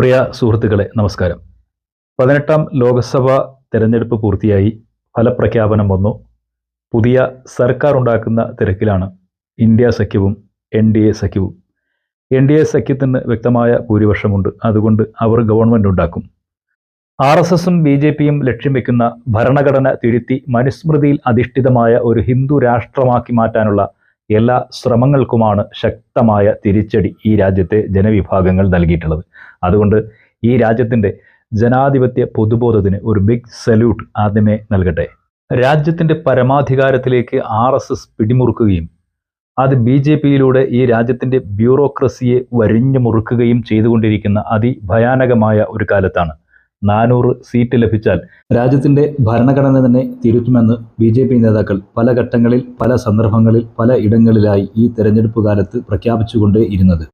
പ്രിയ സുഹൃത്തുക്കളെ നമസ്കാരം. പതിനെട്ടാം ലോക്സഭ തെരഞ്ഞെടുപ്പ് പൂർത്തിയായി ഫലപ്രഖ്യാപനം വന്നു. പുതിയ സർക്കാർ ഉണ്ടാക്കുന്ന തിരക്കിലാണ് ഇന്ത്യ സഖ്യവും എൻ ഡി എ സഖ്യവും. എൻ ഡി എ സഖ്യത്തിന് വ്യക്തമായ ഭൂരിപക്ഷമുണ്ട്. അതുകൊണ്ട് അവർ ഗവൺമെന്റ് ഉണ്ടാക്കും. ആർ എസ് എസും ബി ജെ പിയും ലക്ഷ്യം വെക്കുന്ന ഭരണഘടന തിരുത്തി മനുസ്മൃതിയിൽ അധിഷ്ഠിതമായ ഒരു ഹിന്ദു രാഷ്ട്രമാക്കി മാറ്റാനുള്ള എല്ലാ ശ്രമങ്ങൾക്കുമാണ് ശക്തമായ തിരിച്ചടി ഈ രാജ്യത്തെ ജനവിഭാഗങ്ങൾ നൽകിയിട്ടുള്ളത്. അതുകൊണ്ട് ഈ രാജ്യത്തിന്റെ ജനാധിപത്യ പൊതുബോധത്തിന് ഒരു ബിഗ് സല്യൂട്ട് ആദ്യമേ നൽകട്ടെ. രാജ്യത്തിന്റെ പരമാധികാരത്തിലേക്ക് ആർ എസ് എസ് പിടിമുറുക്കുകയും അത് ബി ജെ പിയിലൂടെ ഈ രാജ്യത്തിന്റെ ബ്യൂറോക്രസിയെ വരിഞ്ഞു മുറുക്കുകയും ചെയ്തുകൊണ്ടിരിക്കുന്ന അതിഭയാനകമായ ഒരു കാലത്താണ്. നാനൂറ് സീറ്റ് ലഭിച്ചാൽ രാജ്യത്തിന്റെ ഭരണഘടന തന്നെ തിരുത്തുമെന്ന് ബി ജെ പി നേതാക്കൾ പല ഘട്ടങ്ങളിൽ പല സന്ദർഭങ്ങളിൽ പല ഇടങ്ങളിലായി ഈ തെരഞ്ഞെടുപ്പ് കാലത്ത് പ്രഖ്യാപിച്ചുകൊണ്ടേ ഇരുന്നത്.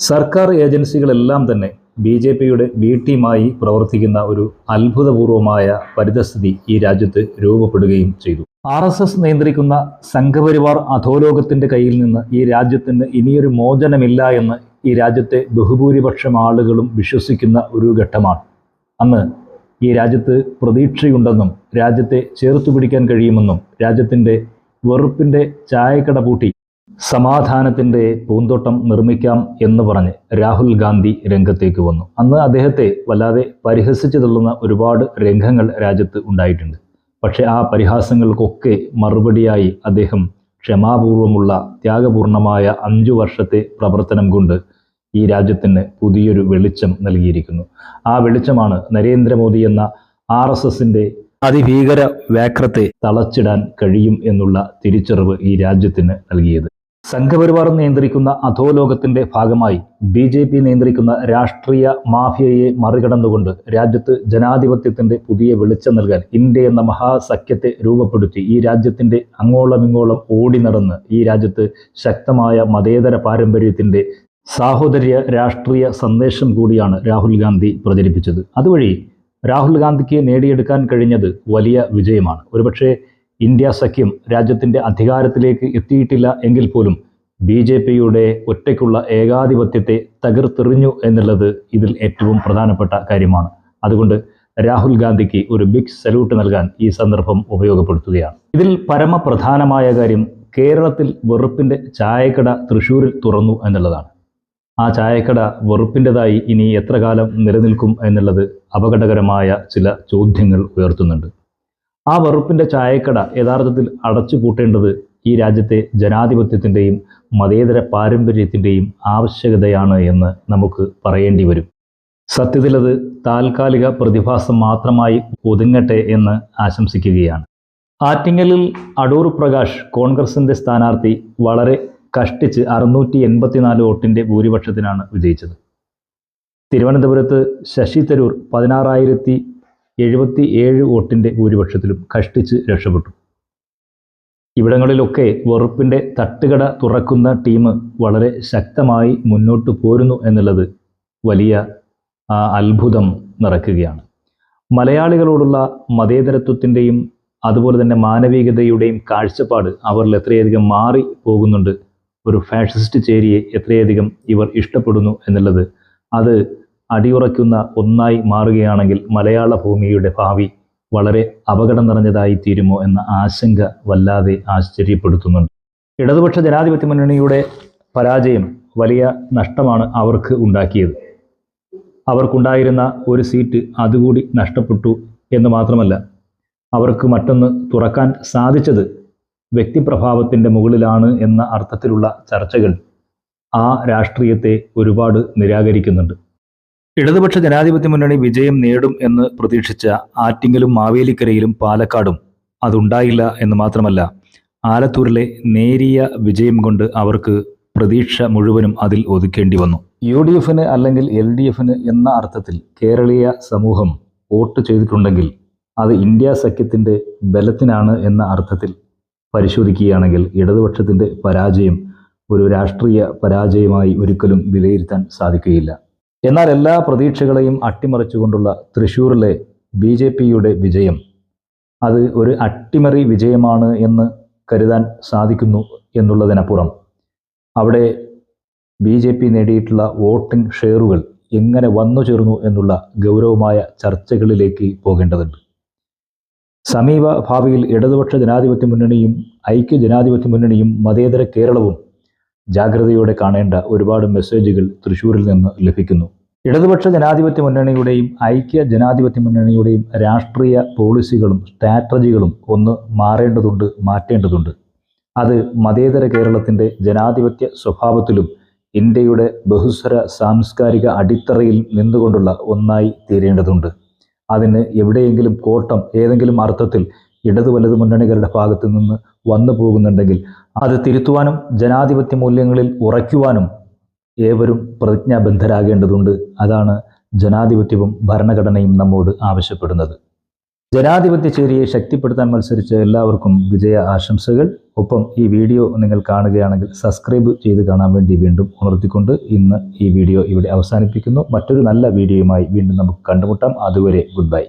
സർക്കാർ ഏജൻസികളെല്ലാം തന്നെ ബി ജെ പിയുടെ ബി ടീമായി പ്രവർത്തിക്കുന്ന ഒരു അത്ഭുതപൂർവമായ പരിതസ്ഥിതി ഈ രാജ്യത്ത് രൂപപ്പെടുകയും ചെയ്തു. ആർ എസ് എസ് നിയന്ത്രിക്കുന്ന സംഘപരിവാർ അധോലോകത്തിന്റെ കയ്യിൽ നിന്ന് ഈ രാജ്യത്തിന് ഇനിയൊരു മോചനമില്ല എന്ന് ഈ രാജ്യത്തെ ബഹുഭൂരിപക്ഷം ആളുകളും വിശ്വസിക്കുന്ന ഒരു ഘട്ടമാണ്. അന്ന് ഈ രാജ്യത്ത് പ്രതീക്ഷയുണ്ടെന്നും രാജ്യത്തെ ചേർത്തു പിടിക്കാൻ കഴിയുമെന്നും രാജ്യത്തിന്റെ വെറുപ്പിന്റെ ചായക്കട പൂട്ടി സമാധാനത്തിന്റെ പൂന്തോട്ടം നിർമ്മിക്കാം എന്ന് പറഞ്ഞ് രാഹുൽ ഗാന്ധി രംഗത്തേക്ക് വന്നു. അന്ന് അദ്ദേഹത്തെ വല്ലാതെ പരിഹസിച്ചു തള്ളുന്ന ഒരുപാട് രംഗങ്ങൾ രാജ്യത്ത് ഉണ്ടായിട്ടുണ്ട്. പക്ഷേ ആ പരിഹാസങ്ങൾക്കൊക്കെ മറുപടിയായി അദ്ദേഹം ക്ഷമാപൂർവമുള്ള ത്യാഗപൂർണമായ അഞ്ചു വർഷത്തെ പ്രവർത്തനം കൊണ്ട് ഈ രാജ്യത്തിന് പുതിയൊരു വെളിച്ചം നൽകിയിരിക്കുന്നു. ആ വെളിച്ചമാണ് നരേന്ദ്രമോദി എന്ന ആർ എസ് എസിന്റെ അതിഭീകര വ്യാക്രത്തെ തളച്ചിടാൻ കഴിയും എന്നുള്ള തിരിച്ചറിവ് ഈ രാജ്യത്തിന് നൽകിയത്. സംഘപരിവാർ നിയന്ത്രിക്കുന്ന അധോലോകത്തിന്റെ ഭാഗമായി ബി ജെ പി നിയന്ത്രിക്കുന്ന രാഷ്ട്രീയ മാഫിയയെ മറികടന്നുകൊണ്ട് രാജ്യത്ത് ജനാധിപത്യത്തിന്റെ പുതിയ വെളിച്ചം നൽകാൻ ഇന്ത്യ എന്ന മഹാസഖ്യത്തെ രൂപപ്പെടുത്തി ഈ രാജ്യത്തിന്റെ അങ്ങോളമിങ്ങോളം ഓടി നടന്ന് ഈ രാജ്യത്ത് ശക്തമായ മതേതര പാരമ്പര്യത്തിന്റെ സാഹോദര്യ രാഷ്ട്രീയ സന്ദേശം കൂടിയാണ് രാഹുൽ ഗാന്ധി പ്രചരിപ്പിച്ചത്. അതുവഴി രാഹുൽ ഗാന്ധിക്ക് നേടിയെടുക്കാൻ കഴിഞ്ഞത് വലിയ വിജയമാണ്. ഒരുപക്ഷെ ഇന്ത്യ സഖ്യം രാജ്യത്തിന്റെ അധികാരത്തിലേക്ക് എത്തിയിട്ടില്ല എങ്കിൽ പോലും ബി ജെ പിയുടെ ഒറ്റയ്ക്കുള്ള ഏകാധിപത്യത്തെ തകർത്തെറിഞ്ഞു എന്നുള്ളത് ഇതിൽ ഏറ്റവും പ്രധാനപ്പെട്ട കാര്യമാണ്. അതുകൊണ്ട് രാഹുൽ ഗാന്ധിക്ക് ഒരു ബിഗ് സല്യൂട്ട് നൽകാൻ ഈ സന്ദർഭം ഉപയോഗപ്പെടുത്തുകയാണ്. ഇതിൽ പരമപ്രധാനമായ കാര്യം കേരളത്തിൽ വെറുപ്പിന്റെ ചായക്കട തൃശ്ശൂരിൽ തുറന്നു എന്നുള്ളതാണ്. ആ ചായക്കട വെറുപ്പിന്റെതായി ഇനി എത്ര കാലം നിലനിൽക്കും എന്നുള്ളത് അപകടകരമായ ചില ചോദ്യങ്ങൾ ഉയർത്തുന്നുണ്ട്. ആ വെറുപ്പിന്റെ ചായക്കട യഥാർത്ഥത്തിൽ അടച്ചു പൂട്ടേണ്ടത് ഈ രാജ്യത്തെ ജനാധിപത്യത്തിന്റെയും മതേതര പാരമ്പര്യത്തിന്റെയും ആവശ്യകതയാണ് എന്ന് നമുക്ക് പറയേണ്ടി വരും. സത്യത്തിൽ അത് താൽക്കാലിക പ്രതിഭാസം മാത്രമായി ഒതുങ്ങട്ടെ എന്ന് ആശംസിക്കുകയാണ്. ആറ്റിങ്ങലിൽ അടൂർ പ്രകാശ് കോൺഗ്രസിന്റെ സ്ഥാനാർത്ഥി വളരെ കഷ്ടിച്ച് അറുന്നൂറ്റി എൺപത്തിനാല് വോട്ടിന്റെ ഭൂരിപക്ഷത്തിനാണ് വിജയിച്ചത്. തിരുവനന്തപുരത്ത് ശശി തരൂർ പതിനാറായിരത്തി എഴുപത്തി ഏഴ് വോട്ടിന്റെ ഭൂരിപക്ഷത്തിലും കഷ്ടിച്ച് രക്ഷപ്പെട്ടു. ഇവിടങ്ങളിലൊക്കെ വെറുപ്പിന്റെ തട്ടുകട തുറക്കുന്ന ടീം വളരെ ശക്തമായി മുന്നോട്ട് പോരുന്നു എന്നുള്ളത് വലിയ അത്ഭുതം നിറക്കുകയാണ് മലയാളികളോടുള്ള മതേതരത്വത്തിന്റെയും അതുപോലെ തന്നെ മാനവികതയുടെയും കാഴ്ചപ്പാട് അവരിൽ എത്രയധികം മാറി പോകുന്നുണ്ട് ഒരു ഫാഷിസ്റ്റ് ചേരിയെ എത്രയധികം ഇവർ ഇഷ്ടപ്പെടുന്നു എന്നുള്ളത് അത് അടിയുറയ്ക്കുന്ന ഒന്നായി മാറുകയാണെങ്കിൽ മലയാള ഭൂമിയുടെ ഭാവി വളരെ അപകടം നിറഞ്ഞതായി തീരുമോ എന്ന ആശങ്ക വല്ലാതെ ആശ്ചര്യപ്പെടുത്തുന്നുണ്ട്. ഇടതുപക്ഷ ജനാധിപത്യ മുന്നണിയുടെ പരാജയം വലിയ നഷ്ടമാണ് അവർക്ക് ഉണ്ടാക്കിയത്. അവർക്കുണ്ടായിരുന്ന ഒരു സീറ്റ് അതുകൂടി നഷ്ടപ്പെട്ടു എന്ന് മാത്രമല്ല അവർക്ക് മറ്റൊന്ന് തുറക്കാൻ സാധിച്ചത് വ്യക്തിപ്രഭാവത്തിന്റെ മുകളിലാണ് എന്ന അർത്ഥത്തിലുള്ള ചർച്ചകൾ ആ രാഷ്ട്രീയത്തെ ഒരുപാട് നിരാകരിക്കുന്നുണ്ട്. ഇടതുപക്ഷ ജനാധിപത്യ മുന്നണി വിജയം നേടും എന്ന് പ്രതീക്ഷിച്ച ആറ്റിങ്ങലും മാവേലിക്കരയിലും പാലക്കാടും അതുണ്ടായില്ല എന്ന് മാത്രമല്ല ആലത്തൂരിലെ നേരിയ വിജയം കൊണ്ട് അവർക്ക് പ്രതീക്ഷ മുഴുവനും അതിൽ ഒതുക്കേണ്ടി വന്നു. യു ഡി എഫിന് അല്ലെങ്കിൽ എൽ ഡി എഫിന് എന്ന അർത്ഥത്തിൽ കേരളീയ സമൂഹം വോട്ട് ചെയ്തിട്ടുണ്ടെങ്കിൽ അത് ഇന്ത്യ സഖ്യത്തിന്റെ ബലത്തിനാണ് എന്ന അർത്ഥത്തിൽ പരിശോധിക്കുകയാണെങ്കിൽ ഇടതുപക്ഷത്തിന്റെ പരാജയം ഒരു രാഷ്ട്രീയ പരാജയമായി ഒരിക്കലും വിലയിരുത്താൻ സാധിക്കുകയില്ല. എന്നാൽ എല്ലാ പ്രതീക്ഷകളെയും അട്ടിമറിച്ചുകൊണ്ടുള്ള തൃശൂരിലെ ബി ജെ പിയുടെ വിജയം അത് ഒരു അട്ടിമറി വിജയമാണ് എന്ന് കരുതാൻ സാധിക്കുന്നു എന്നുള്ളതിനപ്പുറം അവിടെ ബി ജെ പി നേടിയിട്ടുള്ള വോട്ടിംഗ് ഷെയറുകൾ എങ്ങനെ വന്നു ചേർന്നു എന്നുള്ള ഗൗരവമായ ചർച്ചകളിലേക്ക് പോകേണ്ടതുണ്ട്. സമീപ ഭാവിയിൽ ഇടതുപക്ഷ ജനാധിപത്യ മുന്നണിയും ഐക്യ ജനാധിപത്യ മുന്നണിയും മതേതര കേരളവും ജാഗ്രതയോടെ കാണേണ്ട ഒരുപാട് മെസ്സേജുകൾ തൃശ്ശൂരിൽ നിന്ന് ലഭിക്കുന്നു. ഇടതുപക്ഷ ജനാധിപത്യ മുന്നണിയുടെയും ഐക്യ ജനാധിപത്യ മുന്നണിയുടെയും രാഷ്ട്രീയ പോളിസികളും സ്ട്രാറ്റജികളും ഒന്ന് മാറേണ്ടതുണ്ട് മാറ്റേണ്ടതുണ്ട്. അത് മതേതര കേരളത്തിന്റെ ജനാധിപത്യ സ്വഭാവത്തിലും ഇന്ത്യയുടെ ബഹുസ്വര സാംസ്കാരിക അടിത്തറയിൽ നിന്നുകൊണ്ടുള്ള ഒന്നായി തീരേണ്ടതുണ്ട്. അതിന് എവിടെയെങ്കിലും കോട്ടം ഏതെങ്കിലും അർത്ഥത്തിൽ ഇടതു വലതു മുന്നണികളുടെ ഭാഗത്തു നിന്ന് വന്നു പോകുന്നുണ്ടെങ്കിൽ അത് തിരുത്തുവാനും ജനാധിപത്യ മൂല്യങ്ങളിൽ ഉറയ്ക്കുവാനും ഏവരും പ്രതിജ്ഞാബദ്ധരാകേണ്ടതുണ്ട്. അതാണ് ജനാധിപത്യവും ഭരണഘടനയും നമ്മോട് ആവശ്യപ്പെടുന്നത്. ജനാധിപത്യ ചേരിയെ ശക്തിപ്പെടുത്താൻ മത്സരിച്ച എല്ലാവർക്കും വിജയ ആശംസകൾ. ഒപ്പം ഈ വീഡിയോ നിങ്ങൾ കാണുകയാണെങ്കിൽ സബ്സ്ക്രൈബ് ചെയ്ത് കാണാൻ വേണ്ടി വീണ്ടും ഉണർത്തിക്കൊണ്ട് ഇന്ന് ഈ വീഡിയോ ഇവിടെ അവസാനിപ്പിക്കുന്നു. മറ്റൊരു നല്ല വീഡിയോയുമായി വീണ്ടും നമുക്ക് കണ്ടുമുട്ടാം. അതുവരെ ഗുഡ് ബൈ.